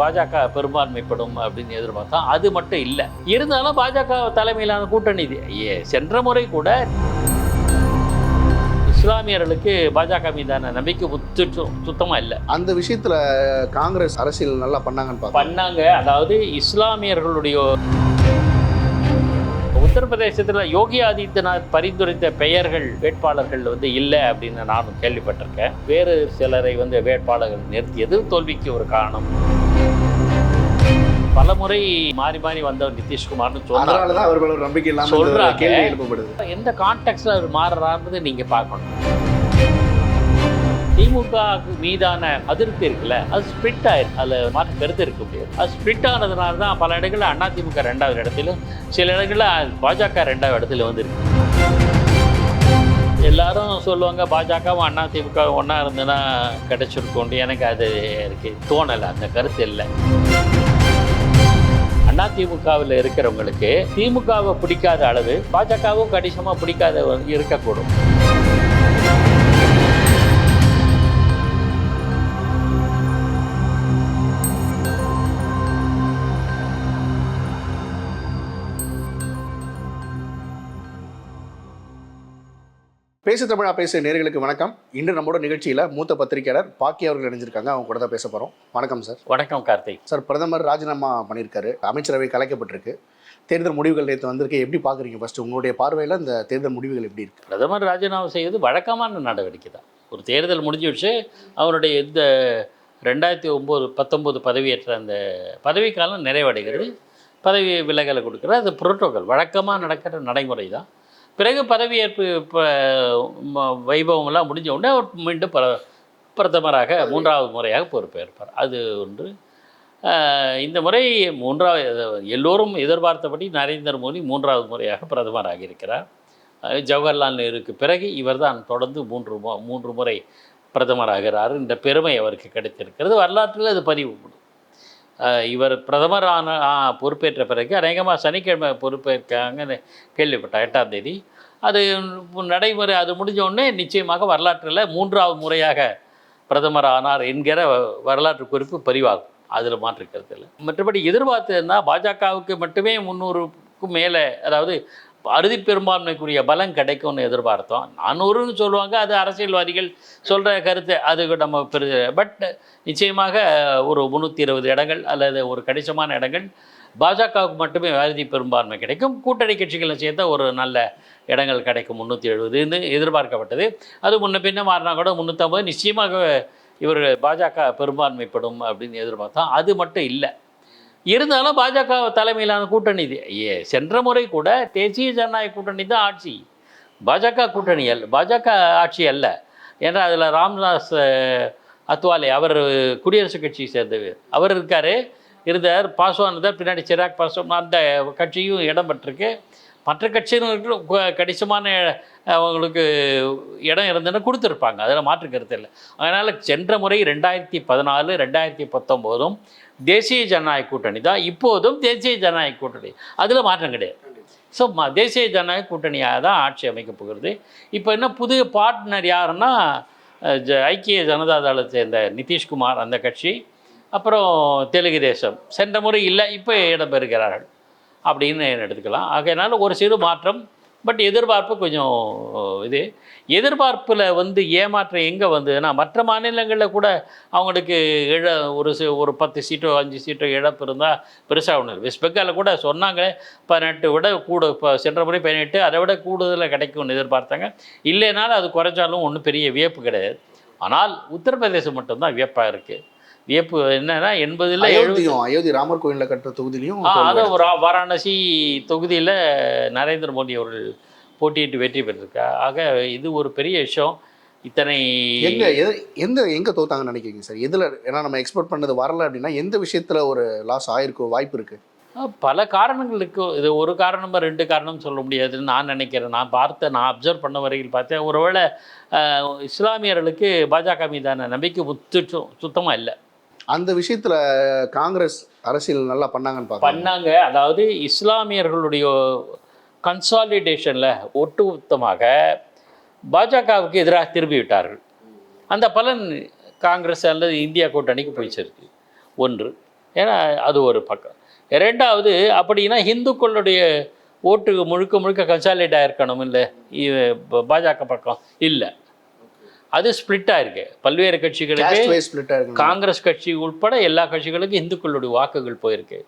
பாஜக பெரும்பான்மைப்படும் அப்படின்னு எதிர்பார்த்தோம் அது மட்டும் இல்லை. இருந்தாலும் பாஜக தலைமையிலான கூட்டணி சென்ற முறை கூட இஸ்லாமியர்களுக்கு பாஜக மீதான நம்பிக்கை முத்து சுத்தமாக இல்லை. அந்த விஷயத்துல காங்கிரஸ் அரசியல் நல்லா பண்ணாங்கன்னு பண்ணாங்க. அதாவது இஸ்லாமியர்களுடைய உத்தரப்பிரதேசத்தில் யோகி ஆதித்யநாத் பரிந்துரைத்த பெயர்கள் வேட்பாளர்கள் வந்து இல்லை அப்படின்னு நானும் கேள்விப்பட்டிருக்கேன். வேறு சிலரை வந்து வேட்பாளர்கள் நிறுத்தியது தோல்விக்கு ஒரு காரணம். பலமுறை மாறி மாறி வந்தவர் நிதிஷ்குமார்னு அதனாலதான் அவர் மேல நம்பிக்கை இல்லாம சொல்றாங்க. கேள்வி எழுப்பப்படுது. எந்த கான்டெக்ட்ல அவர் மாறுறாருன்றது நீங்க பார்க்கணும். திமுக மீதான அதிருப்தி இருக்குல்ல அது ஸ்பிளிட் ஆயிருக்கு அதில் மாற்று கருத்து இருக்க முடியாது. அது ஸ்பிளிட் ஆனதுனால தான் பல இடங்களில் அதிமுக ரெண்டாவது இடத்திலும் சில இடங்களில் பாஜக ரெண்டாவது இடத்துல வந்துருக்கு. எல்லாரும் சொல்லுவாங்க பாஜகவும் அதிமுக ஒன்றா இருந்ததுன்னா கிடைச்சிருக்கோண்டு எனக்கு அது எனக்கு தோணலை அந்த கருத்து இல்லை. அதிமுகவில் இருக்கிறவங்களுக்கு திமுகவை பிடிக்காத அளவு பாஜகவும் கணிசமாக பிடிக்காத இருக்கக்கூடும். பேசு தமிழா பேசு நேர்களுக்கு வணக்கம். இன்று நம்மளோட நிகழ்ச்சியில மூத்த பத்திரிகையாளர் பாக்கி அவர்கள் இணைஞ்சிருக்காங்க. அவங்க கூட தான் பேச போறோம். வணக்கம் சார். வணக்கம் கார்த்திக். சார் பிரதமர் ராஜினாமா பண்ணியிருக்காரு. அமைச்சரவை கலைக்கப்பட்டிருக்கு. தேர்தல் முடிவுகள் நேற்று வந்திருக்கு. எப்படி பாக்குறீங்க ஃபர்ஸ்ட் உங்களுடைய பார்வையில இந்த தேர்தல் முடிவுகள் எப்படி இருக்கு? பிரதமர் ராஜினாமா செய்வது வழக்கமான நடவடிக்கை தான். ஒரு தேர்தல் முடிஞ்சிடுச்சு. அவருடைய இந்த ரெண்டாயிரத்தி ஒம்பது பத்தொம்போது பதவியேற்ற அந்த பதவிக்காலம் நிறைவடைகிறது. பதவி விலகலை கொடுக்குற அது புரோட்டோகால் வழக்கமாக நடக்கிற நடைமுறை தான். பிறகு பதவியேற்பு இப்போ முடிஞ்ச உடனே அவர் மீண்டும் பிர பிரதமராக மூன்றாவது முறையாக பொறுப்பேற்பார். அது ஒன்று. இந்த முறை மூன்றாவது எல்லோரும் எதிர்பார்த்தபடி நரேந்திர மோடி மூன்றாவது முறையாக பிரதமராக இருக்கிறார். ஜவஹர்லால் நேருக்கு பிறகு இவர்தான் தொடர்ந்து மூன்று மு- மூன்று முறை பிரதமராகிறார். இந்த பெருமை அவருக்கு கிடைத்திருக்கிறது. வரலாற்றில் அது பதிவு இவர் பிரதமர் ஆன பொறுப்பேற்ற பிறகு அநேகமாக சனிக்கிழமை பொறுப்பேற்காங்கன்னு கேள்விப்பட்டேன் எட்டாம் தேதி. அது நடைமுறை அது முடிஞ்சோடனே நிச்சயமாக வரலாற்றில் மூன்றாவது முறையாக பிரதமர் ஆனார் என்கிற வரலாற்று குறிப்பு பதிவாகும். அதில் மாற்றிருக்கிறது இல்லை. மற்றபடி எதிர்பார்த்ததுன்னா பாஜகவுக்கு மட்டுமே முந்நூறுக்கும் மேலே அதாவது அறுதி பெரும்பான்மைக்குரிய பலம் கிடைக்கும்னு எதிர்பார்த்தோம். நானூறுன்னு சொல்லுவாங்க அது அரசியல்வாதிகள் சொல்கிற கருத்து அது நம்ம பெரு பட் நிச்சயமாக ஒரு முந்நூற்றி இருபது இடங்கள் அல்லது ஒரு கணிசமான இடங்கள் பாஜகவுக்கு மட்டுமே அறுதி பெரும்பான்மை கிடைக்கும். கூட்டணி கட்சிகளை சேர்த்த ஒரு நல்ல இடங்கள் கிடைக்கும் முந்நூற்றி எழுபதுன்னு எதிர்பார்க்கப்பட்டது. அது முன்ன பின்ன மாறினா கூட முந்நூற்றம்பது நிச்சயமாக இவர் பாஜக பெரும்பான்மைப்படும் அப்படின்னு எதிர்பார்த்தோம். அது மட்டும் இல்லை. இருந்தாலும் பாஜக தலைமையிலான கூட்டணி இது. ஏ, சென்ற முறை கூட தேசிய ஜனநாயக கூட்டணி தான் ஆட்சி. பாஜக கூட்டணி அல்ல பாஜக ஆட்சி அல்ல. ஏன்னா அதில் ராம்தாஸ் அத்வாலே அவர் குடியரசுக் கட்சியை சேர்ந்தவர். அவர் இருக்கார் இருந்தார் பாஸ்வான் இருந்தார் பின்னாடி சிராக் பாஸ்வான் அந்த கட்சியும் இடம் பெற்றிருக்கு. மற்ற கட்சியினர்களும் கணிசமான அவங்களுக்கு இடம் இருந்ததுன்னு கொடுத்துருப்பாங்க. அதில் மாற்று கருத்து இல்லை. அதனால் சென்ற முறை ரெண்டாயிரத்தி பதினாலு ரெண்டாயிரத்தி பத்தொம்போதும் தேசிய ஜனநாயக கூட்டணி தான் இப்போதும் தேசிய ஜனநாயக கூட்டணி. அதில் மாற்றம் கிடையாது. ஸோ ம தேசிய ஜனநாயக கூட்டணியாக தான் ஆட்சி அமைக்கப் போகிறது. இப்போ என்ன புது பார்ட்னர் யாருன்னா ஜ ஐக்கிய ஜனதா தளத்தை சேர்ந்த நிதிஷ்குமார் அந்த கட்சி அப்புறம் தெலுங்கு தேசம். சென்ற முறை இல்லை இப்போ இடம்பெறுகிறார்கள் அப்படின்னு எடுத்துக்கலாம். ஆகையினால ஒரு சிறு மாற்றம் பட் எதிர்பார்ப்பு கொஞ்சம் இது. எதிர்பார்ப்பில் வந்து ஏமாற்றம் எங்கே வந்ததுன்னா மற்ற மாநிலங்களில் கூட அவங்களுக்கு இழ ஒரு ஒரு பத்து சீட்டோ அஞ்சு சீட்டோ இழப்பு இருந்தால் பெருசாக ஒன்று வெஸ்ட் பெங்காலில் கூட சொன்னாங்களே பதினெட்டு விட கூட இப்போ சென்ற முறை பதினெட்டு அதை விட கூடுதலாக கிடைக்கும்னு எதிர்பார்த்தாங்க. இல்லைனாலும் அது குறைஞ்சாலும் ஒன்றும் பெரிய வியப்பு கிடையாது. ஆனால் உத்தரப்பிரதேசம் மட்டும்தான் வியப்பாக இருக்குது வியப்பு என்னன்னா எண்பதில் எழுபது அயோத்தியும் அயோத்தி ராமர் கோயில்ல கட்டுற தொகுதியிலையும் ஆ, தோல்வி அது ஒரு வாரணாசி தொகுதியில் நரேந்திர மோடி அவர்கள் போட்டியிட்டு வெற்றி பெற்றிருக்கா. ஆக இது ஒரு பெரிய விஷயம். இத்தனை எங்க எது- எந்த எங்க தோத்தாங்கன்னு நினைக்கிறீங்க சார்? எதுல ஏன்னா நம்ம எக்ஸ்பெக்ட் பண்ணது வரல அப்படின்னா எந்த விஷயத்துல ஒரு லாஸ் ஆயிருக்கும் வாய்ப்பு இருக்கு? பல காரணங்களுக்கு இது ஒரு காரணமா ரெண்டு காரணம் சொல்ல முடியாதுன்னு நான் நினைக்கிறேன். நான் பார்த்த நான் அப்சர்வ் பண்ண வரையில் பார்த்தேன். ஒருவேளை இஸ்லாமியர்களுக்கு பாஜக மீதான நம்பிக்கை முத்து சுத்தமாக இல்லை. அந்த விஷயத்துல காங்கிரஸ் அரசியல் நல்லா பண்ணாங்கன்னு பார்க்கலாம் பண்ணாங்க. அதாவது இஸ்லாமியர்களுடைய கன்சாலிடேஷனில் ஒட்டுமொத்தமாக பாஜகவுக்கு எதிராக திரும்பி விட்டார்கள் அந்த பலன் காங்கிரஸ் அல்லது இந்தியா கூட்டணிக்கு போய் ஒன்று. ஏன்னா அது ஒரு பக்கம். ரெண்டாவது அப்படின்னா இந்துக்களுடைய ஓட்டு முழுக்க முழுக்க கன்சாலிட் ஆகிருக்கணும் இல்லை பாஜக பக்கம். இல்லை. அது ஸ்ப்ளிட் ஆயிருக்கு. பல்வேறு கட்சிகளுக்கு காங்கிரஸ் கட்சி உட்பட எல்லா கட்சிகளுக்கும் இந்துக்களுடைய வாக்குகள் போயிருக்கு.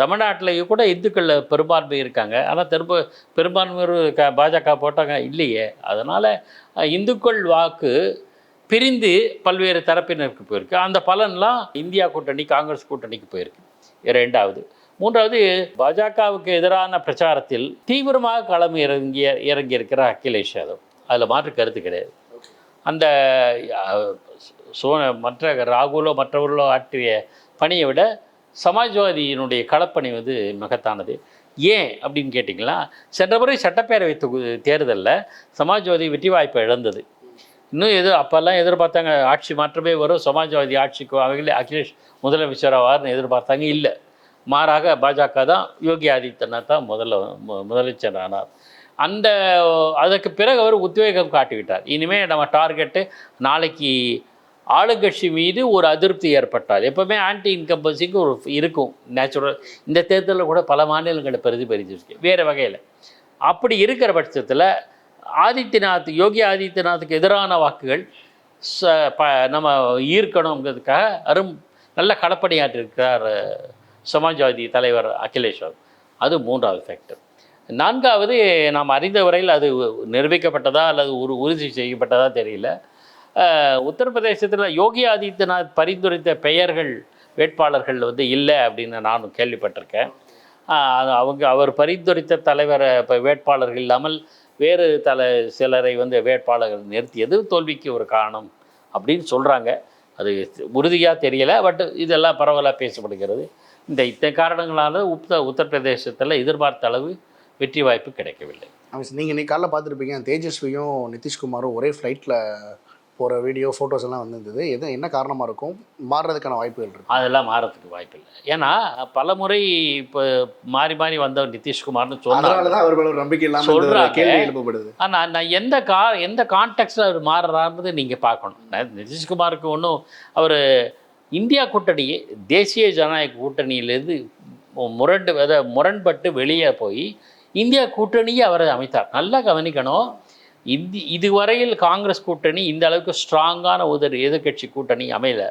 தமிழ்நாட்டிலேயும் கூட இந்துக்கள் பெரும்பான்மை இருக்காங்க. ஆனால் திரும்ப பெரும்பான்மையோர் க பாஜக போட்டாங்க. இல்லையே. அதனால் இந்துக்கள் வாக்கு பிரிந்து பல்வேறு தரப்பினருக்கு போயிருக்கு. அந்த பலன்லாம் இந்தியா கூட்டணி காங்கிரஸ் கூட்டணிக்கு போயிருக்கு. ரெண்டாவது மூன்றாவது பாஜகவுக்கு எதிரான பிரச்சாரத்தில் தீவிரமாக களம் இறங்கிய இறங்கியிருக்கிற அகிலேஷ் யாதவ். அதில் மாற்று கருத்து கிடையாது. அந்த சோ மற்ற ராகுலோ மற்றவர்களோ ஆற்றிய பணியை விட சமாஜ்வாதியினுடைய களப்பணி வந்து மகத்தானது. ஏன் அப்படின்னு கேட்டிங்களா? சென்ற முறை சட்டப்பேரவை தொகு தேர்தலில் சமாஜ்வாதி வெற்றி வாய்ப்பை இழந்தது. இன்னும் எது அப்போல்லாம் எதிர்பார்த்தாங்க ஆட்சி மாற்றமே வரும் சமாஜ்வாதி ஆட்சிக்கு அவங்களே அகிலேஷ் முதலமைச்சராவார்னு எதிர்பார்த்தாங்க இல்லை. மாறாக பாஜக தான் யோகி ஆதித்யநாத் தான் முதல்ல முதலமைச்சர் ஆனார். அந்த அதற்கு பிறகு அவர் உத்வேகம் காட்டிவிட்டார். இனிமேல் நம்ம டார்கெட்டு நாளைக்கு ஆளுங்கட்சி மீது ஒரு அதிருப்தி ஏற்பட்டால். எப்போவுமே ஆன்டி இன்கம்பன்சிக்கு ஒரு இருக்கும். நேச்சுரல் இந்த தேர்தலில் கூட பல மாநிலங்களை பிரதிபலிச்சிருக்கு. வேறு வகையில். அப்படி இருக்கிற பட்சத்தில் ஆதித்யநாத் யோகி ஆதித்யநாத்துக்கு எதிரான வாக்குகள் ச ப நம்ம ஈர்க்கணுங்கிறதுக்காக அரும் நல்ல களப்பணியாற்றிருக்கிறார் சமாஜ்வாதி தலைவர் அகிலேஷ் அது மூன்றாவது ஃபேக்டர் நான்காவது நாம் அறிந்த வரையில் அது நிரூபிக்கப்பட்டதா அல்லது ஒரு உறுதி செய்யப்பட்டதா தெரியல. உத்தரப்பிரதேசத்தில் யோகி ஆதித்யநாத் பரிந்துரைத்த பெயர்கள் வேட்பாளர்கள் வந்து இல்லை அப்படின்னு நானும் கேள்விப்பட்டிருக்கேன். அவங்க அவர் பரிந்துரைத்த தலைவரை இப்போ வேட்பாளர்கள் இல்லாமல் வேறு தலை சிலரை வந்து வேட்பாளர்கள் நிறுத்தியது தோல்விக்கு ஒரு காரணம் அப்படின்னு சொல்கிறாங்க அது உறுதியாக தெரியலை பட் இதெல்லாம் பரவலாக பேசப்படுகிறது. இந்த இத்தனை காரணங்களால உத்த உத்தரப்பிரதேசத்தில் எதிர்பார்த்த அளவு வெற்றி வாய்ப்பு கிடைக்கவில்லை நீங்கள் இன்னைக்கு காலைல பார்த்துருப்பீங்க தேஜஸ்வியும் நிதிஷ்குமாரும் ஒரே ஃப்ளைட்டில் போகிற வீடியோ ஃபோட்டோஸ் எல்லாம் வந்திருந்தது. எது என்ன காரணமாக இருக்கும்? மாறுறதுக்கான வாய்ப்புகள் இருக்கு. அதெல்லாம் மாறத்துக்கு வாய்ப்பில்லை ஏன்னா பல முறை இப்போ மாறி மாறி வந்தவர் நிதிஷ்குமார்னு அதனால தான் அவர் மேல நம்பிக்கை இல்லாமல். கேள்வி எழுப்பப்படுது. ஆனால் நான் எந்த கா எந்த கான்டெக்ட்டில் அவர் மாறுறாருன்றது நீங்கள் பார்க்கணும். நிதிஷ்குமாருக்கு ஒன்றும் அவர் இந்தியா கூட்டணி தேசிய ஜனநாயக கூட்டணியிலேருந்து முரண்டு அத முரண்பட்டு வெளியே போய் இந்தியா கூட்டணியை அவர் அமைத்தார். நல்லா கவனிக்கணும். இந்தி இதுவரையில் காங்கிரஸ் கூட்டணி இந்த அளவுக்கு ஸ்ட்ராங்கான உதவி எதிர்கட்சி கூட்டணி அமையலை.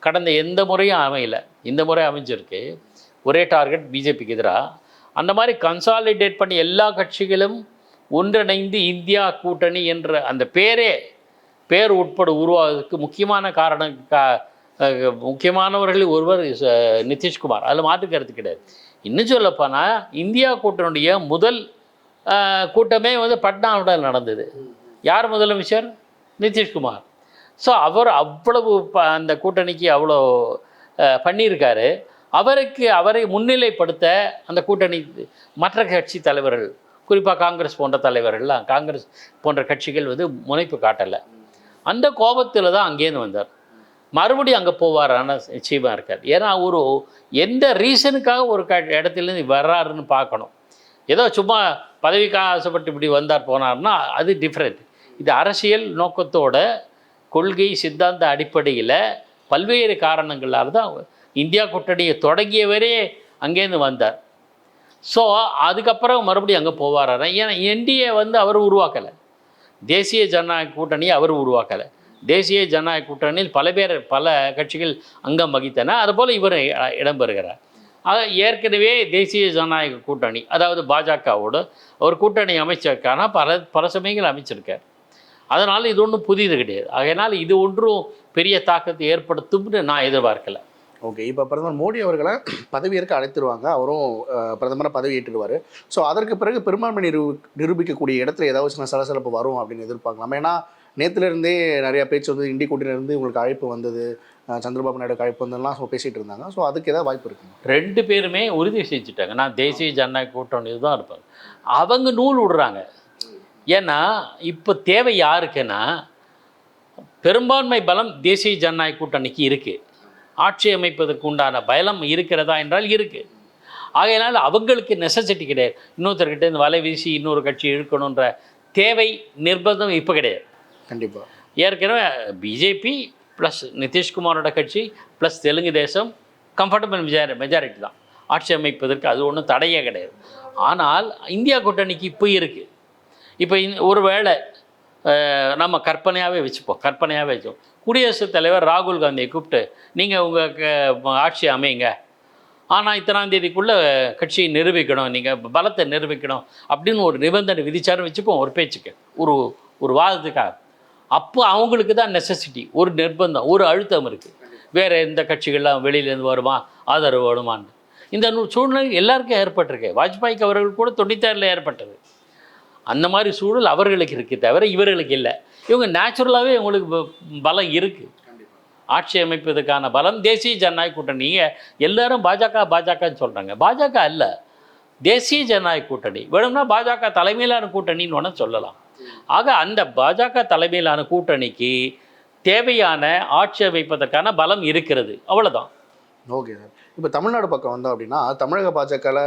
கடந்த எந்த முறையும் அமையலை. இந்த முறை அமைஞ்சிருக்கு. ஒரே டார்கெட் பிஜேபிக்கு எதிராக அந்த மாதிரி கன்சாலிடேட் பண்ணி எல்லா கட்சிகளும் ஒன்றிணைந்து இந்தியா கூட்டணி என்ற அந்த பேரே பேர் உட்பட உருவாவதற்கு முக்கியமான காரணம் கா- முக்கியமானவர்களில் ஒருவர் நிதிஷ்குமார். அதில் மாற்று கருத்து கிடையாது. இன்னும் சொல்லப்போனால் இந்தியா கூட்டணுடைய முதல் கூட்டமே வந்து பட்னாவுடன் நடந்தது. யார் முதலமைச்சர்? நிதிஷ்குமார். ஸோ அவர் அவ்வளவு ப- அந்த கூட்டணிக்கு அவ்வளோ பண்ணியிருக்காரு. அவருக்கு அவரை முன்னிலைப்படுத்த அந்த கூட்டணி மற்ற கட்சி தலைவர்கள் குறிப்பாக காங்கிரஸ் போன்ற தலைவர்கள்லாம் காங்கிரஸ் போன்ற கட்சிகள் வந்து முனைப்பு காட்டலை. அந்த கோபத்தில் தான் அங்கேருந்து வந்தார். மறுபடியும் அங்கே போவார் ஆனால் நிச்சயமாக இருக்கார். ஏன்னா ஒரு எந்த ரீசனுக்காக ஒரு க இடத்துலேருந்து வர்றாருன்னு பார்க்கணும். ஏதோ சும்மா பதவிக்காக ஆசைப்பட்டு இப்படி வந்தார் போனார்னா அது டிஃப்ரெண்ட் இது அரசியல் நோக்கத்தோட கொள்கை சித்தாந்த அடிப்படையில் பல்வேறு காரணங்களால் தான் இந்தியா கூட்டணியை தொடங்கியவரே அங்கேருந்து வந்தார். ஸோ அதுக்கப்புறம் மறுபடியும் அங்கே போவாராம் ஏன்னா என்டிஏ வந்து அவர் உருவாக்கலை. தேசிய ஜனநாயக கூட்டணியை அவர் உருவாக்கலை. தேசிய ஜனநாயக கூட்டணியில் பல பேர் பல கட்சிகள் அங்கம் வகித்தன. அதுபோல் இவர் இடம்பெறுகிறார். ஆக ஏற்கனவே தேசிய ஜனநாயக கூட்டணி அதாவது பாஜகவோடு ஒரு கூட்டணி அமைச்சருக்கான பல பல சமயங்கள் அமைச்சிருக்கார். அதனால் இது ஒன்றும் புதிது கிடையாது. அதனால் இது ஒன்றும் பெரிய தாக்கத்தை ஏற்படுத்தும்னு நான் எதிர்பார்க்கல. ஓகே. இப்போ பிரதமர் மோடி அவர்களை பதவியேற்க அழைத்துருவாங்க. அவரும் பிரதமரை பதவி ஸோ அதற்கு பிறகு பெரும்பான்மை நிரூ நிரூபிக்கக்கூடிய இடத்துல ஏதாவது சில சலசலப்பு வரும் அப்படின்னு எதிர்பார்க்கலாம். ஏன்னா நேற்றுலேருந்தே நிறையா பேச்சு வந்து இண்டி கூட்டிலேருந்து உங்களுக்கு அழைப்பு வந்தது சந்திரபாபு நாயுடு அழைப்பு வந்ததுலாம் ஸோ பேசிகிட்டு இருந்தாங்க. ஸோ அதுக்கு ஏதாவது வாய்ப்பு இருக்குங்க ரெண்டு பேருமே உறுதி செஞ்சுட்டாங்க. நான் தேசிய ஜனநாயக கூட்டணி தான் இருப்பாங்க அவங்க நூல் விடுறாங்க. ஏன்னா இப்போ தேவை யாருக்குன்னா பெரும்பான்மை பலம் தேசிய ஜனநாயக கூட்டணிக்கு இருக்குது ஆட்சி அமைப்பதற்கு உண்டான பலம் இருக்கிறதா என்றால் இருக்குது ஆகையினால் அவங்களுக்கு நெசசிட்டி கிடையாது. இன்னொருத்தர்கிட்ட இந்த வலை வீசி இன்னொரு கட்சி இழுக்கணுன்ற தேவை நிர்பந்தம் இப்போ கிடையாது. கண்டிப்பாக ஏற்கனவே பிஜேபி ப்ளஸ் நிதிஷ்குமாரோட கட்சி plus Telugu Desam comfortable மெஜாரி majority தான். ஆட்சி அமைப்பதற்கு அது ஒன்றும் தடையே கிடையாது. ஆனால் இந்தியா கூட்டணிக்கு இப்போ இருக்குது இப்போ ஒரு வேளை நம்ம கற்பனையாகவே வச்சுப்போம் கற்பனையாகவே வச்சுப்போம். குடியரசுத் தலைவர் ராகுல் காந்தியை கூப்பிட்டு நீங்கள் உங்கள் ஆட்சி அமையுங்க ஆனால் இத்தனாம் தேதிக்குள்ளே கட்சியை நிரூபிக்கணும் நீங்கள் பலத்தை நிரூபிக்கணும் அப்படின்னு ஒரு நிபந்தனை விதிச்சாருன்னு வச்சுப்போம் ஒரு பேச்சுக்கு. ஒரு ஒரு வாதத்துக்காக. அப்போ அவங்களுக்கு தான் நெசசிட்டி ஒரு நிர்பந்தம் ஒரு அழுத்தம் இருக்குது வேறு எந்த கட்சிகள்லாம் வெளியிலேருந்து வருமா? ஆதரவு வருமான்னு. இந்த சூழ்நிலை எல்லாருக்கும் ஏற்பட்டிருக்கு. வாஜ்பாய்க்கு அவர்கள் கூட தொண்ணூத்தாறில் ஏற்பட்டது. அந்த மாதிரி சூழல் அவர்களுக்கு இருக்குது தவிர இவர்களுக்கு இல்லை. இவங்க நேச்சுரலாகவே இவங்களுக்கு பலம் இருக்குது ஆட்சி அமைப்பதற்கான பலம் தேசிய ஜனநாயக கூட்டணி. எல்லாரும் பாஜக பாஜகன்னு சொல்கிறாங்க பாஜக அல்ல. தேசிய ஜனநாயக கூட்டணி. வேணும்னா பாஜக தலைமையிலான கூட்டணின்னு ஒன்று சொல்லலாம். ஆக அந்த பாஜக தலைமையிலான கூட்டணிக்கு தேவையான ஆட்சி அமைப்பதற்கான பலம் இருக்கிறது. அவ்வளோதான் ஓகே சார். இப்போ தமிழ்நாடு பக்கம் வந்தோம் அப்படின்னா தமிழக பாஜகவில்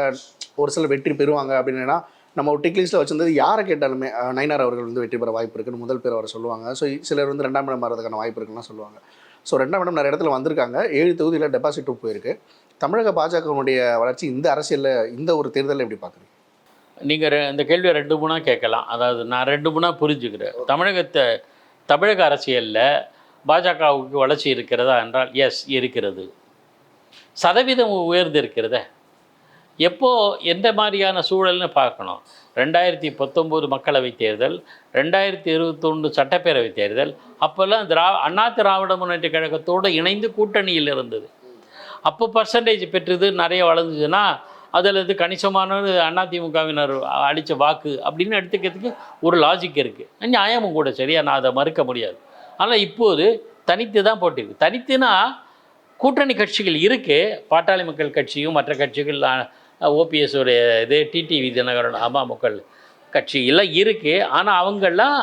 ஒரு சில வெற்றி பெறுவாங்க அப்படின்னா நம்ம ஒரு டிக் வச்சிருந்தது யாரை கேட்டாலுமே அஹ், நயினார் அவர்கள் வந்து வெற்றி பெற வாய்ப்பு இருக்குன்னு முதல் பேர் வர சொல்லுவாங்க. ஸோ சிலர் வந்து ரெண்டாம் இடம் வரதுக்கான வாய்ப்பு இருக்குன்னு சொல்லுவாங்க. ஸோ ரெண்டாம் இடம் நிறைய இடத்துல வந்திருக்காங்க. ஏழு தொகுதியில் டெபாசிட்டும் போயிருக்கு. தமிழக பாஜகவுடைய வளர்ச்சி இந்த அரசியலில் இந்த ஒரு தேர்தலில் எப்படி பார்க்குறீங்க நீங்கள் இந்த கேள்வியை ரெண்டு மூணாக கேட்கலாம். அதாவது நான் ரெண்டு மூணாக புரிஞ்சுக்கிறேன். தமிழகத்தை தமிழக அரசியலில் பாஜகவுக்கு வளர்ச்சி இருக்கிறதா என்றால் எஸ் இருக்கிறது. சதவீதம் உயர்ந்து இருக்கிறதே எப்போ எந்த மாதிரியான சூழல்னு பார்க்கணும். ரெண்டாயிரத்தி பத்தொம்போது மக்களவைத் தேர்தல் ரெண்டாயிரத்தி இருபத்தொன்று சட்டப்பேரவைத் தேர்தல் அப்போல்லாம் திரா அண்ணா திராவிட முன்னேற்ற கழகத்தோடு இணைந்து கூட்டணியில் இருந்தது. அப்போ பர்சன்டேஜ் பெற்றது நிறைய வளர்ந்ததுன்னா அதில் இருந்து கணிசமானது அதிமுகவினர் அடித்த வாக்கு அப்படின்னு எடுத்துக்கிறதுக்கு ஒரு லாஜிக் இருக்குது நியாயமும் கூட சரியா நான் அதை மறுக்க முடியாது. ஆனால் இப்போது தனித்து தான் போட்டிருக்கு. தனித்துனா கூட்டணி கட்சிகள் இருக்குது பாட்டாளி மக்கள் கட்சியும் மற்ற கட்சிகள் ஓபிஎஸுடைய இது டிடிவி தினகரன் அமமுக கட்சி எல்லாம் இருக்குது ஆனால் அவங்கெல்லாம்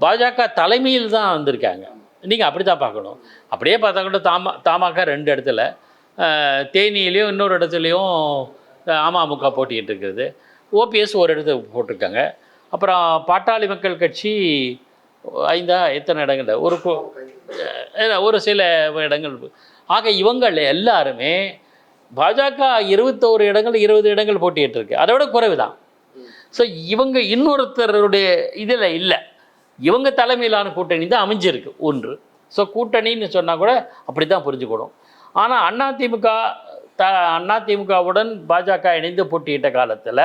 பாஜக தலைமையில் தான் வந்திருக்காங்க. நீங்கள் அப்படி தான் பார்க்கணும். அப்படியே பார்த்தா கூட தாமா தாமாக்கா ரெண்டு இடத்துல. தேனியிலையும் இன்னொரு இடத்துலையும் அமமுக போட்டிகிட்டு இருக்கிறது ஓபிஎஸ் ஒரு இடத்துக்கு போட்டிருக்காங்க. அப்புறம் பாட்டாளி மக்கள் கட்சி ஐந்தா எத்தனை இடங்கள் ஒரு ஒரு சில இடங்கள். ஆக இவங்கள் எல்லாருமே பாஜக இருபத்தோரு இடங்கள் இருபது இடங்கள் போட்டிட்டு இருக்கு அதை விட குறைவு தான் ஸோ இவங்க இன்னொருத்தருடைய இதில் இல்லை. இவங்க தலைமையிலான கூட்டணி தான் அமைஞ்சிருக்கு. ஒன்று. ஸோ கூட்டணின்னு சொன்னால் கூட அப்படி தான் புரிஞ்சுக்கணும் ஆனால் அதிமுக த அதிமுகவுடன் பாஜக இணைந்து போட்டியிட்ட காலத்தில்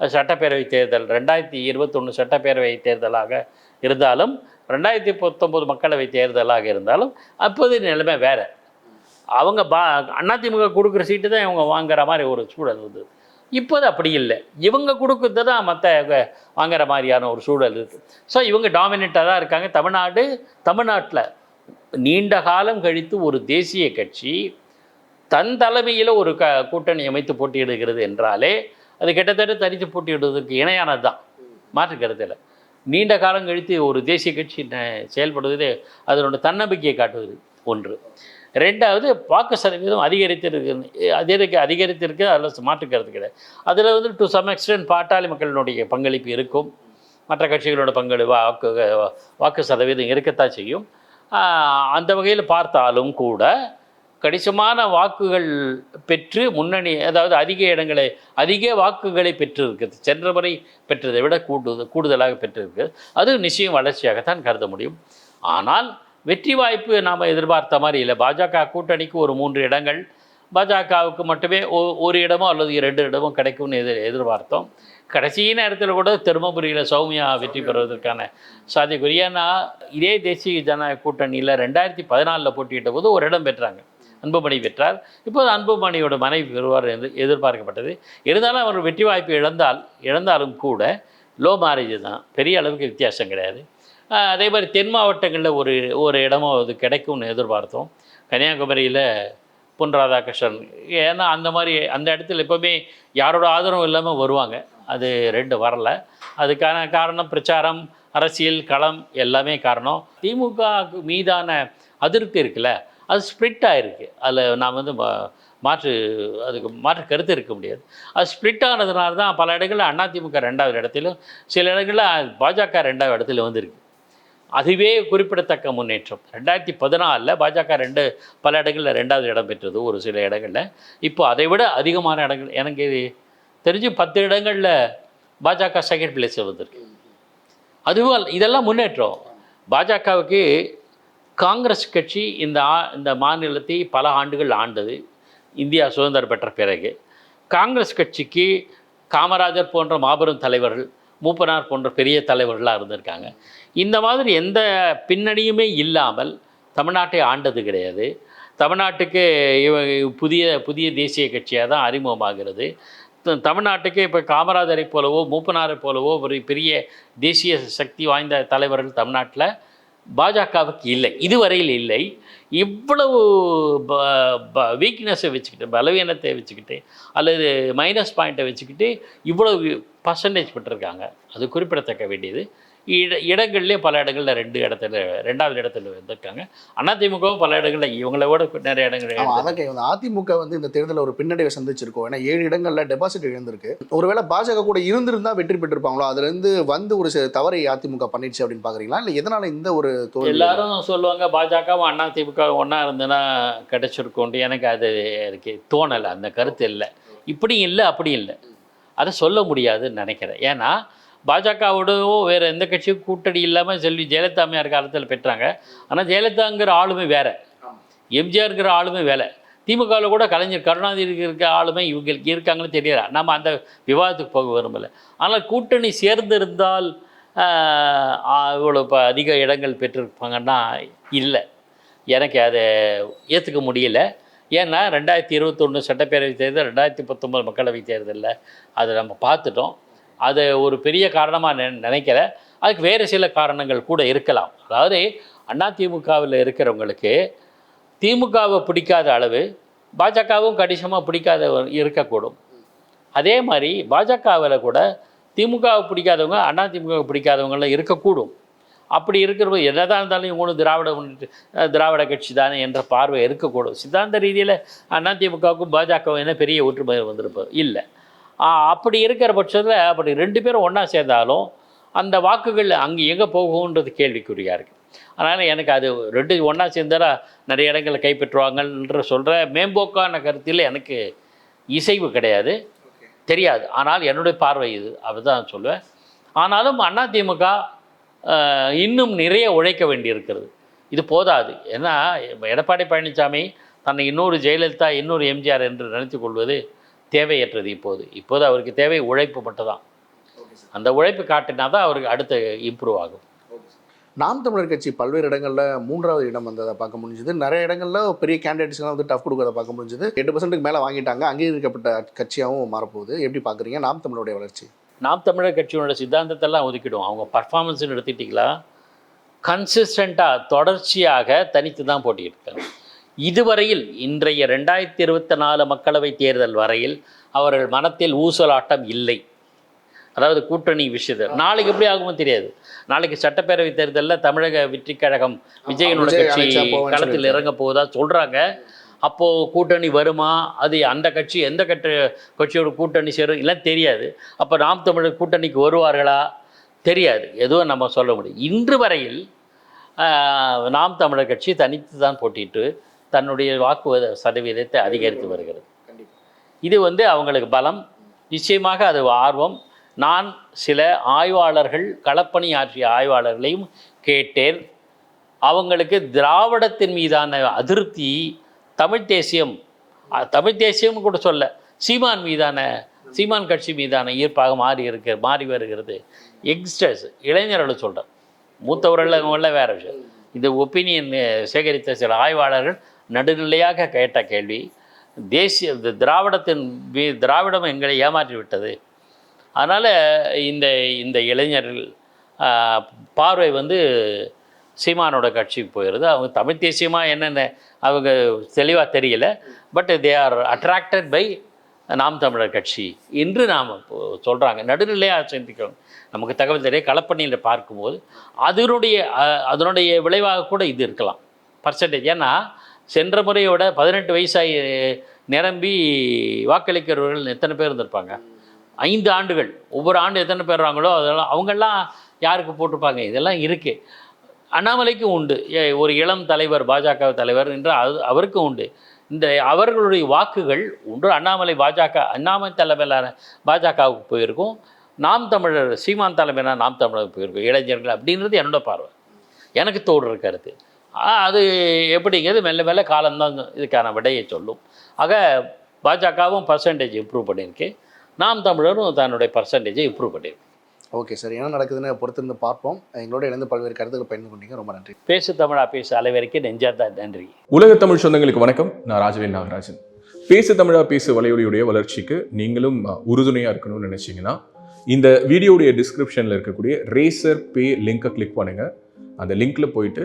சட்டப்பேரவை தேர்தல் ரெண்டாயிரத்தி இருபத்தொன்று சட்டப்பேரவை தேர்தலாக இருந்தாலும் ரெண்டாயிரத்தி பத்தொம்போது மக்களவை தேர்தலாக இருந்தாலும் அப்போது நிலைமை வேறு. அவங்க பா அதிமுக கொடுக்குற சீட்டு தான் இவங்க வாங்குற மாதிரி ஒரு சூழல் இருந்தது. இப்போது அப்படி இல்லை. இவங்க கொடுக்குறது தான் மற்ற வாங்குற மாதிரியான ஒரு சூழல் இருக்குது ஸோ இவங்க டாமினேட்டாக தான் இருக்காங்க. தமிழ்நாடு தமிழ்நாட்டில் நீண்ட காலம் கழித்து ஒரு தேசிய கட்சி தன் தலைமையில் ஒரு க கூட்டணி அமைத்து போட்டியிடுகிறது என்றாலே அது கிட்டத்தட்ட தனித்து போட்டியிடுவதற்கு இணையானது தான் மாற்று கருத்தில் நீண்ட காலம் கழித்து ஒரு தேசிய கட்சி செயல்படுவதே செயல்படுவது அதனோட தன்னம்பிக்கையை காட்டுவது ஒன்று. ரெண்டாவது வாக்கு சதவீதம் அதிகரித்திருக்கு அதிகரிக்க அதிகரித்திருக்கு அதில் மாற்றுக்கிறது கிடையாது. அதில் வந்து டு சம் எக்ஸ்டென்ட் பாட்டாளி மக்களினுடைய பங்களிப்பு இருக்கும். மற்ற கட்சிகளோட பங்களு வாக்கு வாக்கு சதவீதம் இருக்கத்தான் செய்யும். அந்த வகையில் பார்த்தாலும் கூட கணிசமான வாக்குகள் பெற்று முன்னணி அதாவது அதிக இடங்களை அதிக வாக்குகளை பெற்றிருக்கிறது. சென்ற முறை பெற்றதை விட கூடுதல் கூடுதலாக பெற்றிருக்கு அது நிச்சயம் வளர்ச்சியாகத்தான் கருத முடியும். ஆனால் வெற்றி வாய்ப்பு நாம் எதிர்பார்த்த மாதிரி இல்லை. பாஜக கூட்டணிக்கு ஒரு மூன்று இடங்கள் பாஜகவுக்கு மட்டுமே ஒரு இடமோ அல்லது இரண்டு இடமோ கிடைக்கும்னு எதிர் எதிர்பார்த்தோம். கடைசி நேரத்தில் கூட தருமபுரியில் சௌமியா வெற்றி பெறுவதற்கான சாத்தியக்குறி ஏன்னா இதே தேசிய ஜனநாயக கூட்டணியில் ரெண்டாயிரத்தி பதினாலில் போட்டியிட்ட போது ஒரு இடம் பெற்றாங்க. அன்புமணி பெற்றார். இப்போது அன்புமணியோட மனைவி பெறுவார் என்று எதிர்பார்க்கப்பட்டது. இருந்தாலும் அவர் வெற்றி வாய்ப்பு இழந்தால் இழந்தாலும் கூட லோ மேரேஜ் தான். பெரிய அளவுக்கு வித்தியாசம் கிடையாது. அதே மாதிரி தென் மாவட்டங்களில் ஒரு ஒரு இடமும் அது கிடைக்கும்னு எதிர்பார்த்தோம். கன்னியாகுமரியில் பொன் ராதாகிருஷ்ணன். ஏன்னா அந்த மாதிரி அந்த இடத்துல எப்போவுமே யாரோட ஆதரவும் இல்லாமல் வருவாங்க. அது ரெண்டு வரலை. அதுக்கான காரணம் பிரச்சாரம் அரசியல் களம் எல்லாமே காரணம். திமுக மீதான அதிருப்தி இருக்குல்ல? அது ஸ்ப்ளிட் ஆகிருக்கு அதில் நான் வந்து மாற்று அதுக்கு மாற்று கருத்து இருக்க முடியாது. அது ஸ்ப்ளிட் ஆனதுனால தான் பல இடங்களில் அதிமுக ரெண்டாவது இடத்திலும் சில இடங்களில் பாஜக ரெண்டாவது இடத்துல வந்திருக்கு. அதுவே குறிப்பிடத்தக்க முன்னேற்றம். ரெண்டாயிரத்தி பதினாலில் பாஜக ரெண்டு பல இடங்களில் ரெண்டாவது இடம் பெற்றது ஒரு சில இடங்களில். இப்போ அதை விட அதிகமான இடங்கள் எனக்கு தெரிஞ்சு பத்து இடங்களில் பாஜக செகண்ட் பிளேஸ் வந்திருக்கு. அதுவும் இதெல்லாம் முன்னேற்றம். பாஜகவுக்கு காங்கிரஸ் கட்சி இந்த ஆ இந்த மாநிலத்தை பல ஆண்டுகள் ஆண்டது. இந்தியா சுதந்திரம் பெற்ற பிறகு காங்கிரஸ் கட்சிக்கு காமராஜர் போன்ற மாபெரும் தலைவர்கள் மூப்பனார் போன்ற பெரிய தலைவர்களாக இருந்திருக்காங்க. இந்த மாதிரி எந்த பின்னணியுமே இல்லாமல் தமிழ்நாட்டை ஆண்டது கிடையாது. தமிழ்நாட்டுக்கு இவ புதிய புதிய தேசிய கட்சியாக தான் அறிமுகமாகிறது. த- தமிழ்நாட்டுக்கு இப்போ காமராஜரை போலவோ மூப்பனாரை போலவோ ஒரு பெரிய தேசிய சக்தி வாய்ந்த தலைவர்கள் தமிழ்நாட்டில் பாஜகவுக்கு இல்லை இதுவரையில் இல்லை. இவ்வளவு வீக்னஸை வச்சுக்கிட்டு பலவீனத்தை வச்சுக்கிட்டு அல்லது மைனஸ் பாயிண்ட்டை வச்சுக்கிட்டு இவ்வளவு பர்சன்டேஜ் பெற்றிருக்காங்க. அது குறிப்பிடத்தக்க வேண்டியது. இட இடங்கள்லேயே பல இடங்களில் ரெண்டு இடத்துல ரெண்டாவது இடத்துல வந்திருக்காங்க. அதிமுகவும் பல இடங்களில் இவங்களை விட நிறைய இடங்கள் அதான் அதிமுக வந்து இந்த தேர்தலில் ஒரு பின்னடைவை சந்திச்சிருக்கோம். ஏன்னா ஏழு இடங்கள்ல டெபாசிட் இழந்திருக்கு. ஒருவேளை பாஜக கூட இருந்திருந்தா வெற்றி பெற்றிருப்பாங்களோ? அதுல இருந்து வந்து ஒரு தவறை அதிமுக பண்ணிடுச்சு அப்படின்னு பாக்குறீங்களா? இல்ல எதனால இந்த ஒரு எல்லாரும் சொல்லுவாங்க பாஜகவும் அண்ணா திமுக ஒன்றா இருந்ததுன்னா கிடைச்சிருக்கோன்ட்டு எனக்கு அது எனக்கு தோணலை. அந்த கருத்து இல்லை. இப்படி இல்லை அப்படி இல்லை. அதை சொல்ல முடியாதுன்னு நினைக்கிறேன். ஏன்னா பாஜகவோடவும் வேறு எந்த கட்சியும் கூட்டணி இல்லாமல் செல்வி ஜெயலலிதா அம்மையார் காலத்தில் பெற்றாங்க. ஆனால் ஜெயலலிதாங்கிற ஆளுமை வேறு. எம்ஜிஆருங்கிற ஆளுமை வேலை திமுகவில் கூட கலைஞர் கருணாநிதி இருக்க ஆளுமை இவங்களுக்கு இருக்காங்கன்னு தெரியல. நம்ம அந்த விவாதத்துக்கு போக விரும்பலை. ஆனால் கூட்டணி சேர்ந்திருந்தால் இவ்வளோ இப்போ அதிக இடங்கள் பெற்றிருப்பாங்கன்னா இல்லை. எனக்கு அதை ஏற்றுக்க முடியல. ஏன்னா ரெண்டாயிரத்தி இருபத்தொன்று சட்டப்பேரவை தேர்தல் ரெண்டாயிரத்தி பத்தொம்பது மக்களவைத் தேர்தலில் அதை நம்ம பார்த்துட்டோம். அது ஒரு பெரிய காரணமாக நெ நினைக்கல. அதுக்கு வேறு சில காரணங்கள் கூட இருக்கலாம். அதாவது அதிமுகவில் இருக்கிறவங்களுக்கு திமுகவை பிடிக்காத அளவு பாஜகவும் கடிசமாக பிடிக்காத இருக்கக்கூடும். அதே மாதிரி பாஜகவில் கூட திமுகவை பிடிக்காதவங்க அண்ணா திமுக பிடிக்காதவங்களாம் இருக்கக்கூடும். அப்படி இருக்கிறப்ப என்னதான் இருந்தாலும் இவங்களும் திராவிட முன்னேற்ற- திராவிட கட்சி தானே என்ற பார்வை இருக்கக்கூடும். சித்தாந்த ரீதியில் அதிமுகவுக்கும் பாஜகவும் என்ன பெரிய ஒற்றுமை வந்திருப்போம் இல்லை. அப்படி இருக்கிற பட்சத்தில் அப்படி ரெண்டு பேரும் ஒன்றா சேர்ந்தாலும் அந்த வாக்குகள் அங்கே எங்கே போகும்ன்றது கேள்விக்குறியாக இருக்குது அதனால் எனக்கு அது ரெண்டு ஒன்றா சேர்ந்தால் நிறைய இடங்களை கைப்பற்றுவாங்கன்ற சொல்கிற மேம்போக்கான கருத்தில் எனக்கு இசைவு கிடையாது. தெரியாது. ஆனால் என்னுடைய பார்வை இது. அப்படிதான் சொல்லுவேன். ஆனாலும் அதிமுக ஆஹ், இன்னும் நிறைய உழைக்க வேண்டியிருக்கிறது. இது போதாது. ஏன்னா எடப்பாடி பழனிசாமி தன்னை இன்னொரு ஜெயலலிதா இன்னொரு எம்ஜிஆர் என்று நினைத்து கொள்வது தேவையற்றது இப்போது. இப்போது அவருக்கு தேவை உழைப்பு மட்டும்தான். அந்த உழைப்பு காட்டினா தான் அவருக்கு அடுத்து இம்ப்ரூவ் ஆகும். நாம் தமிழர் கட்சி பல்வேறு இடங்கள்ல மூன்றாவது இடம் வந்ததை பார்க்க முடிஞ்சது. நிறைய இடங்கள்ல பெரிய கேண்டிடேட்ஸ்லாம் வந்து டஃப் கொடுக்கறத பார்க்க முடிஞ்சது. எட்டு பர்சன்ட்டுக்கு மேலே வாங்கிட்டாங்க. அங்கீகரிக்கப்பட்ட கட்சியாகவும் மாறப்போகுது. எப்படி பார்க்குறீங்க? நாம் தமிழருடைய வளர்ச்சி. நாம் தமிழர் கட்சியோட சித்தாந்தத்தெல்லாம் ஒதுக்கிடும் அவங்க பர்ஃபார்மன்ஸ்னு எடுத்துக்கிட்டிங்களா கன்சிஸ்டண்ட்டாக தொடர்ச்சியாக தனித்து தான் போட்டிட்டு இருக்காங்க இதுவரையில் இன்றைய ரெண்டாயிரத்தி இருபத்தி நாலு மக்களவை தேர்தல் வரையில் அவர்கள் மனத்தில் ஊசலாட்டம் இல்லை. அதாவது கூட்டணி விஷயத்தில் நாளைக்கு எப்படி ஆகுமோ தெரியாது. நாளைக்கு சட்டப்பேரவை தேர்தலில் தமிழக வெற்றி கழகம் விஜயனோட விஜய் கட்சி களத்தில். இறங்க போவதா சொல்கிறாங்க அப்போது கூட்டணி வருமா? அது அந்த கட்சி எந்த கட்ட கட்சியோட கூட்டணி சேரும் இல்லை தெரியாது. அப்போ நாம் தமிழர் கூட்டணிக்கு வருவார்களா? தெரியாது. எதுவும் நம்ம சொல்ல முடியும் இன்று வரையில் நாம் தமிழர் கட்சி தனித்து தான் போட்டிட்டு தன்னுடைய வாக்கு சதவீதத்தை அதிகரித்து வருகிறது. இது வந்து அவங்களுக்கு பலம். நிச்சயமாக அது ஆர்வம். நான் சில ஆய்வாளர்கள் களப்பணி ஆற்றிய ஆய்வாளர்களையும் கேட்டேன். அவங்களுக்கு திராவிடத்தின் மீதான அதிருப்தி தமிழ் தேசியம் தமிழ் தேசியம் கூட சொல்ல சீமான் மீதான சீமான் கட்சி மீதான ஈர்ப்பாக மாறி இருக்க மாறி வருகிறது. யங்ஸ்டர்ஸ் இளைஞர்களை சொல்கிறேன் மூத்தவர்கள் வேற விஷயம். இந்த ஒப்பீனியன் சேகரித்த சில ஆய்வாளர்கள் நடுநிலையாக கேட்ட கேள்வி தேசிய இந்த திராவிடத்தின் திராவிடம் எங்களை ஏமாற்றி விட்டது. அதனால் இந்த இந்த இளைஞர்கள் பார்வை வந்து சீமானோட கட்சிக்கு போயிடுது அவங்க தமிழ் தேசியமாக என்னென்ன அவங்க தெளிவாக தெரியல. But they are attracted by Naam Tamilar Katchi என்று நாம் சொல்கிறாங்க நடுநிலையாக சிந்திக்கிறோம் நமக்கு தகவல் தெரிய களப்பணியில் பார்க்கும்போது அதனுடைய அதனுடைய விளைவாக கூட இது இருக்கலாம். பர்சன்டேஜ் ஏன்னா சென்ற முறையோட பதினெட்டு வயசாகி நிரம்பி வாக்களிக்கிறவர்கள் எத்தனை பேர் இருந்திருப்பாங்க? ஐந்து ஆண்டுகள். ஒவ்வொரு ஆண்டு எத்தனை பேர் வராங்களோ அதெல்லாம் அவங்கெல்லாம் யாருக்கு போட்டிருப்பாங்க? இதெல்லாம் இருக்குது அண்ணாமலைக்கும் உண்டு. ஏ, ஒரு இளம் தலைவர் பாஜக தலைவர் என்று அது அவருக்கும் உண்டு. இந்த அவர்களுடைய வாக்குகள் ஒன்று அண்ணாமலை பாஜக அண்ணாமலை தலைமையிலான பாஜகவுக்கு போயிருக்கும். நாம் தமிழர் சீமான் தலைமையிலான நாம் தமிழருக்கு போயிருக்கும். இளைஞர்கள் அப்படின்றது என்னோட பார்வை. எனக்கு தோடுற கருத்து. அது எப்படிங்கிறது மெல்ல மெல்ல காலம்தான் இதுக்கான விடையை சொல்லும். ஆக பாஜகவும் பர்சன்டேஜ் இம்ப்ரூவ் பண்ணியிருக்கு நாம் தமிழரும் தன்னுடைய பர்சன்டேஜை இம்ப்ரூவ் பண்ணியிருக்கு ஓகே சார். என்ன நடக்குதுன்னு பொறுத்திருந்து பார்ப்போம். எங்களோட இணைந்து பல்வேறு கருத்துக்கள் பயந்து கொண்டீங்க. ரொம்ப நன்றி. பேசு தமிழா பேசு அலைவரைக்கு நெஞ்சார்ந்த நன்றி. உலக தமிழ் சொந்தங்களுக்கு வணக்கம். நான் ராஜவேல் நாகராஜன். பேசு தமிழா பேசு வலையொலியுடைய வளர்ச்சிக்கு நீங்களும் அஹ், உறுதுணையா இருக்கணும்னு நினைச்சீங்கன்னா இந்த வீடியோடைய டிஸ்கிரிப்ஷனில் இருக்கக்கூடிய ரேசர் பே லிங்கை கிளிக் பண்ணுங்க. அந்த லிங்க்ல போயிட்டு